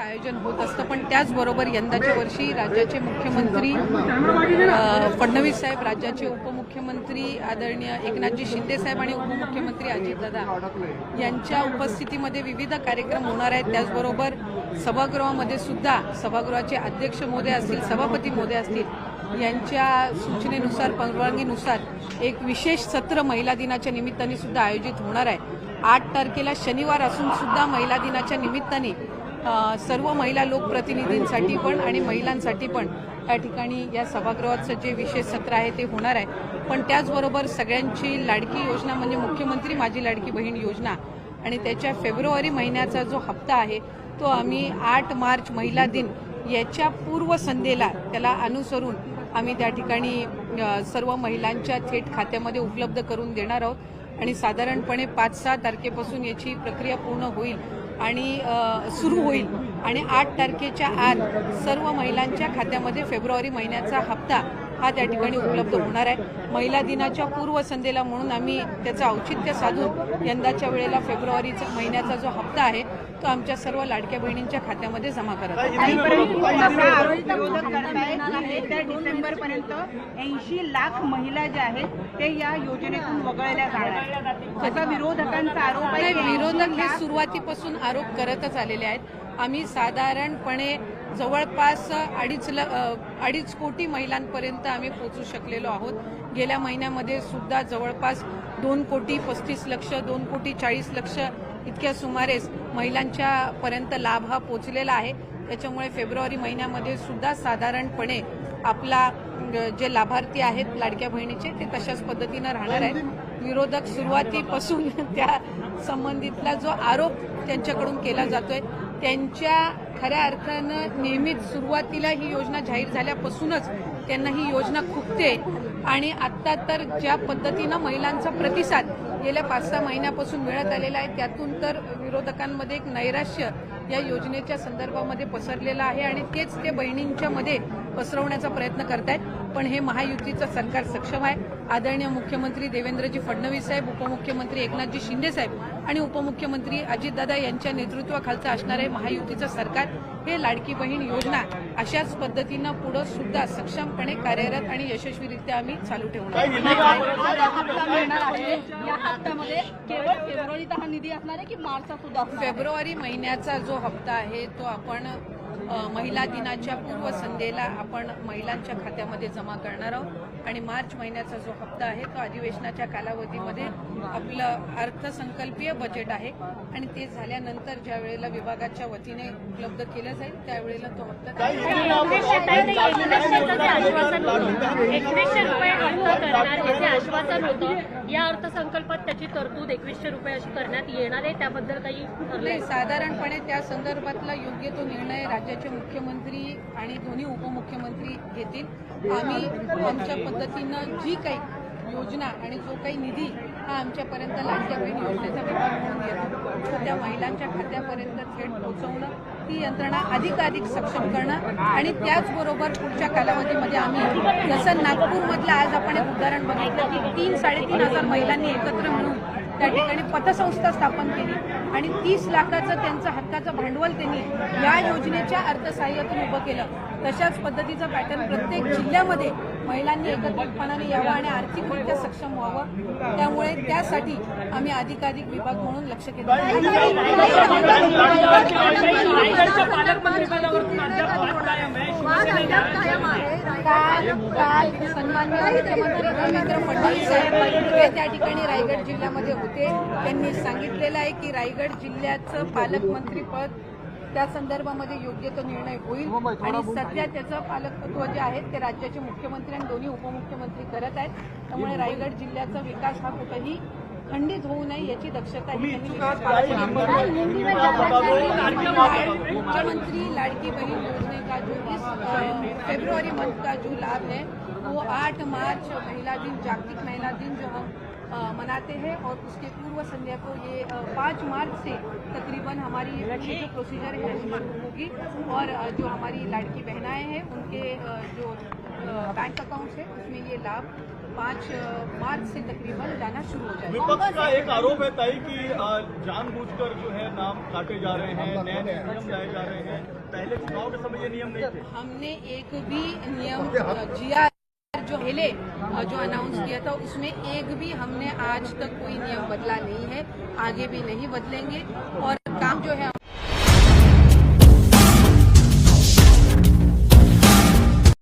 आयोजन होत असतं पण त्याचबरोबर यंदाच्या वर्षी राज्याचे मुख्यमंत्री फडणवीस साहेब राज्याचे उपमुख्यमंत्री आदरणीय एकनाथजी शिंदे साहेब आणि उपमुख्यमंत्री अजितदादा यांच्या उपस्थितीमध्ये विविध कार्यक्रम होणार आहेत. त्याचबरोबर सभागृहामध्ये सुद्धा सभागृहाचे अध्यक्ष मोदे असतील सभापती मोदे असतील यांच्या सूचनेनुसार परवानगीनुसार एक विशेष सत्र महिला दिनाच्या निमित्ताने सुद्धा आयोजित होणार आहे. आठ तारखेला शनिवार असून सुद्धा महिला दिनाच्या निमित्ताने सर्व महिला लोकप्रतिनिधींसाठी पण आणि महिलांसाठी पण या ठिकाणी या सभागृहाचं जे विशेष सत्र आहे ते होणार आहे. पण त्याचबरोबर सगळ्यांची लाडकी योजना म्हणजे मुख्यमंत्री माझी लाडकी बहीण योजना आणि त्याच्या फेब्रुवारी महिन्याचा जो हप्ता आहे तो आम्ही आठ मार्च महिला दिन याच्या पूर्वसंध्येला त्याला अनुसरून आम्ही त्या ठिकाणी सर्व महिलांच्या थेट खात्यामध्ये उपलब्ध करून देणार आहोत. आणि साधारणपणे पाच सहा तारखेपासून याची प्रक्रिया पूर्ण होईल आणि सुरू होईल. आणि आठ तारखेच्या आत सर्व महिलांच्या खात्यामध्ये फेब्रुवारी महिन्याचा हप्ता हा त्या ठिकाणी उपलब्ध होणार आहे. महिला दिनाच्या पूर्वसंध्येला म्हणून आम्ही त्याचं औचित्य साधून यंदाच्या वेळेला फेब्रुवारीचा महिन्याचा जो हप्ता आहे तो आमच्या सर्व लाडक्या बहिणींच्या खात्यामध्ये जमा करत आहोत. आणि परंतु असा आरोप विरोधक करतायत येत्या डिसेंबर पर्यंत ऐंशी लाख महिला ज्या आहेत ते या योजनेतून वगळल्या जाणार आहेत. असा विरोधकांचा आरोप आहे विरोधक 80 हे सुरुवातीपासून आरोप करतच आलेले आहेत. आम्ही साधारणपणे जवळपास अडीच ल अडीच कोटी महिलांपर्यंत आम्ही पोचू शकलेलो आहोत. गेल्या महिन्यामध्ये सुद्धा जवळपास दोन कोटी पस्तीस लक्ष दोन कोटी चाळीस लक्ष इतक्या सुमारेस महिलांच्या पर्यंत लाभ हा पोचलेला आहे. त्याच्यामुळे फेब्रुवारी महिन्यामध्ये सुद्धा साधारणपणे आपला जे लाभार्थी आहेत लाडक्या बहिणीचे ते तशाच पद्धतीनं राहणार आहेत. विरोधक सुरुवातीपासून त्या संबंधितला जो आरोप त्यांच्याकडून केला जातोय त्यांच्या खऱ्या अर्थानं नेहमीच सुरुवातीला ही योजना जाहीर झाल्यापासूनच त्यांना ही योजना खुपते. आणि आत्ता तर ज्या पद्धतीनं महिलांचा प्रतिसाद गेल्या पाच सहा महिन्यापासून मिळत आलेला आहे. त्यातून तर विरोधकांमध्ये एक नैराश्य या योजनेच्या संदर्भामध्ये पसरलेलं आहे आणि तेच ते बहिणींच्या मध्ये पसरवण्याचा प्रयत्न करतायत पण हे महायुतीचं सरकार सक्षम आहे आदरणीय मुख्यमंत्री देवेंद्रजी फडणवीस साहेब उपमुख्यमंत्री एकनाथजी शिंदे साहेब आणि उपमुख्यमंत्री अजितदादा यांच्या नेतृत्वाखालचं असणारे महायुतीचं सरकार हे लाडकी बहीण योजना अशाच पद्धतीनं पुढं सुद्धा सक्षमपणे कार्यरत आणि यशस्वीरित्या आम्ही चालू ठेवणार आहोत. जो हप्ता मिळणार आहे या हप्त्यामध्ये केवळ फेब्रुवारीचा निधी असणार आहे की मार्चचा सुद्धा असणार आहे? फेब्रुवारी महिन्याचा जो हप्ता आहे तो आपण महिला दिनाच्या पूर्वसंध्येला आपण महिलांच्या खात्यामध्ये जमा करणार आहोत. आणि मार्च महिन्याचा जो हप्ता आहे तो अधिवेशनाच्या कालावधीमध्ये आपलं अर्थसंकल्पीय बजेट आहे आणि ते झाल्यानंतर ज्या वेळेला विभागाच्या वतीने उपलब्ध केलं जाईल त्यावेळेला तो एकवीसशे रुपये करणार आश्वासन होतं. या अर्थसंकल्पात त्याची तरतूद एकवीसशे रुपये अशी करण्यात येणार आहे. त्याबद्दल काही नाही साधारणपणे त्या संदर्भातला योग्य तो निर्णय राज्याचे मुख्यमंत्री आणि दोन्ही उपमुख्यमंत्री घेतील. आम्ही आमच्या पद्धतीनं जी काही योजना आणि जो काही निधी हा आमच्यापर्यंत लाडक्या बहीण योजनेचा विभाग म्हणून येतो. त्या महिलांच्या खात्यापर्यंत थेट पोहोचवणं ती यंत्रणा अधिकाधिक सक्षम करणं आणि त्याचबरोबर पुढच्या कालावधीमध्ये आम्ही जसं नागपूरमधलं आज आपण एक उदाहरण बघितलं की तीन साडेतीन हजार महिलांनी एकत्र म्हणून त्या ठिकाणी पतसंस्था स्थापन केली आणि तीस लाखाचं त्यांचं हक्काचं भांडवल त्यांनी या योजनेच्या अर्थसहाय्यातून उभं केलं. तशाच पद्धतीचा पॅटर्न प्रत्येक जिल्ह्यामध्ये महिलांनी एकत्रितपणाने यावं आणि आर्थिकरित्या सक्षम व्हावं. त्यामुळे त्यासाठी आम्ही अधिकाधिक विभाग म्हणून लक्ष काल काल. मुख्यमंत्री देवेंद्र फडणवीस साहेब हे त्या ठिकाणी रायगड जिल्ह्यामध्ये होते. त्यांनी सांगितलेलं आहे की रायगड जिल्ह्याचं पालकमंत्रीपद त्या संदर्भामध्ये योग्य तो निर्णय होईल. आणि सध्या त्याचं पालकत्व जे आहे ते राज्याचे मुख्यमंत्री आणि दोन्ही उपमुख्यमंत्री करत आहेत. त्यामुळे रायगड जिल्ह्याचा विकास हा कुठेही खंडित होऊ नये याची दक्षता ही. मुख्यमंत्री लाड़की बहन योजना का जो इस अ, फरवरी मंथ का जो लाभ है वो 8 मार्च महिला दिन जागतिक महिला दिन जो हम मनाते हैं और उसके पूर्व संध्या को ये पाँच मार्च से तकरीबन हमारी ये जो प्रोसीजर है वो शुरू होगी। और जो हमारी लाड़की बहनाएँ हैं उनके जो बैंक अकाउंट्स है उसमें ये लाभ पाँच मार्च से तकरीबन जाना शुरू हो जाएगा। विपक्ष का एक आरोप है ताई कि जानबूझकर जो है नाम काटे जा रहे हैं नए नए नियम लाए जा रहे हैं। पहले चुनाव के समय ये नियम नहीं थे। हमने एक भी नियम जिया जो पहले जो अनाउंस किया था उसमें एक भी हमने आज तक कोई नियम बदला नहीं है आगे भी नहीं बदलेंगे। और काम जो है